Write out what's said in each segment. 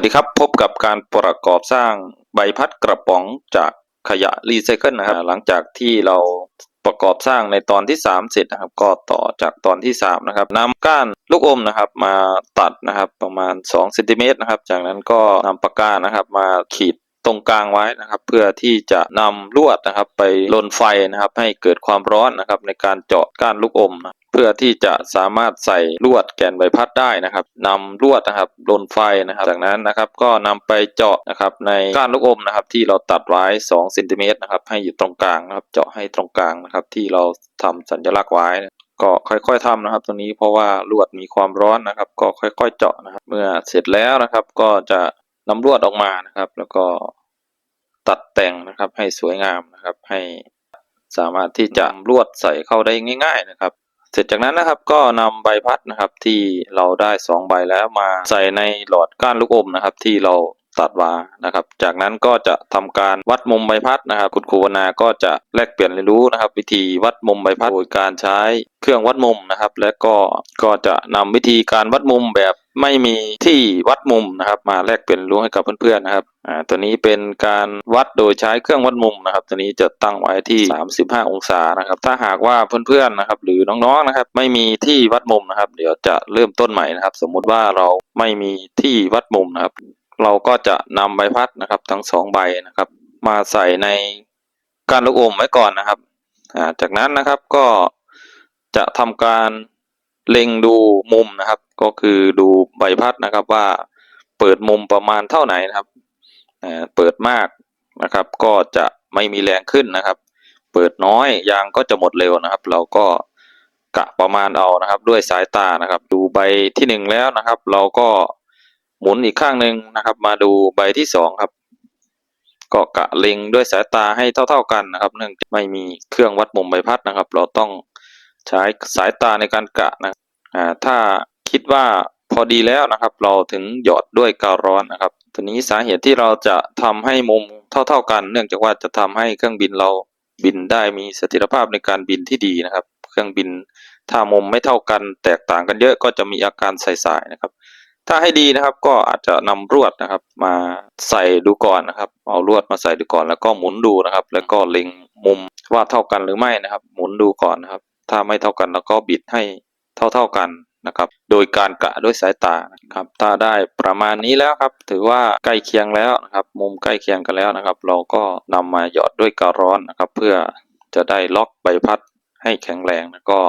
วัสดีครับ พบกับการประกอบสร้างใบพัดกระป๋องจากขยะรีไซเคิลนะครับ หลังจากที่เราประกอบสร้างในตอนที่ 3 เสร็จนะครับ ก็ต่อจากตอนที่ 3 นะครับนำก้านลูกอมนะครับ มาตัดนะครับประมาณ2เซนติเมตรนะครับ จากนั้นก็นำปากกานะครับ มาขีดตรงกลางไว้นะครับ เพื่อที่จะนำลวดนะครับ ไปลนไฟนะครับ ให้เกิดความร้อนนะครับ ในการเจาะก้านลูกอมนะ เพื่อที่จะสามารถใส่ลวดแกนใบพัดได้นะครับนำลวดนะครับลนไฟนะครับ จากนั้นนะครับก็นำไปเจาะนะครับในก้านลูกอมนะครับ ที่เราตัดไว้2เซนติเมตรนะครับให้อยู่ตรงกลางนะครับ เจาะให้ตรงกลางนะครับ ที่เราทำสัญลักษณ์ไว้ก็ค่อยๆทำนะครับตรงนี้เพราะว่าลวดมีความร้อนนะครับ ก็ค่อยๆเจาะนะครับ เมื่อเสร็จแล้วนะครับ ก็จะนำลวดออกมานะครับ แล้วก็ตัดแต่งนะครับให้สวยงามนะครับ ให้สามารถที่จะลวดใส่เข้าได้ง่าย ๆนะครับ เสร็จจากนั้นนะครับก็นำใบพัดนะครับที่เราได้สองใบแล้วมาใส่ในหลอดก้านลูกอมนะครับ ที่เรา ตัดมานะครับ จากนั้นก็จะทำการวัดมุมใบพัดนะครับ คุณครูวนาก็จะแลกเปลี่ยนเรียนรู้นะครับ วิธีวัดมุมใบพัดโดยการใช้เครื่องวัดมุมนะครับ และก็ก็จะนำวิธีการวัดมุมแบบไม่มีที่วัดมุมนะครับ มาแลกเปลี่ยนรียนรู้ให้กับเพื่อนๆนะครับอ่าตัวนี้เป็นการวัดโดยใช้เครื่องวัดมุมนะครับ ตัวนี้จะตั้งไว้ที่ 35 องศานะครับ ถ้าหากว่าเพื่อนๆนะครับ หรือน้องๆนะครับ ไม่มีที่วัดมุมนะครับ เดี๋ยวจะเริ่มต้นใหม่นะครับ สมมุติว่าเราไม่มีที่วัดมุมนะครับ เราก็จะนำใบพัดนะครับ ทั้งสองใบนะครับ มาใส่ในการลูกอมไว้ก่อนนะครับจากนั้นนะครับก็จะทำการเล็งดูมุมนะครับ ก็คือดูใบพัดนะครับว่าเปิดมุมประมาณเท่าไหนนะครับเปิดมากนะครับ ก็จะไม่มีแรงขึ้นนะครับ เปิดน้อยยางก็จะหมดเร็วนะครับ เราก็กะประมาณเอานะครับ ด้วยสายตานะครับ ดูใบที่หนึ่งแล้วนะครับ เราก็ หมุนอีกข้างหนึ่งนะครับ มาดูใบที่สองครับก็กะเล็งด้วยสายตาให้เท่า ๆกันนะครับ เนื่องจากไม่มีเครื่องวัดมุมใบพัดนะครับ เราต้องใช้สายตาในการกะนะอ่าถ้าคิดว่าพอดีแล้วนะครับ เราถึงหยอดด้วยกาวร้อนนะครับตัวนี้สาเหตุที่เราจะทำให้มุมเท่า ๆกัน เนื่องจากว่าจะทำให้เครื่องบินเราบินได้มีเสถียรภาพในการบินที่ดีนะครับ เครื่องบินถ้ามุมไม่เท่ากัน แตกต่างกันเยอะก็จะมีอาการใสๆนะครับ ถ้าให้ดีนะครับก็อาจจะนำลวดนะครับ มาใส่ดูก่อนนะครับ เอาลวดมาใส่ดูก่อน แล้วก็หมุนดูนะครับ แล้วก็เล็งมุมว่าเท่ากันหรือไม่นะครับ หมุนดูก่อนนะครับ ถ้าไม่เท่ากันแล้วก็บิดให้เท่าๆกันนะครับ โดยการกะด้วยสายตานะครับ ถ้าได้ประมาณนี้แล้วครับ ถือว่าใกล้เคียงแล้วนะครับ มุมใกล้เคียงกันแล้วนะครับ เราก็นำมาหยอดด้วยกาวร้อนนะครับ เพื่อจะได้ล็อกใบพัดให้แข็งแรงแล้วก็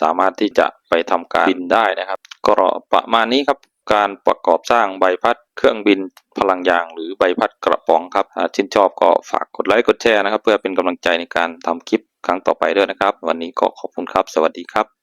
สามารถที่จะไปทำการบินได้นะครับ ก็ประมาณนี้ครับ การประกอบสร้างใบพัดเครื่องบินพลังยาง หรือใบพัดกระป๋องครับหาชื่นชอบก็ฝากกดไลค์กดแชร์นะครับ เพื่อเป็นกำลังใจในการทำคลิปครั้งต่อไปด้วยนะครับ วันนี้ก็ขอบคุณครับ สวัสดีครับ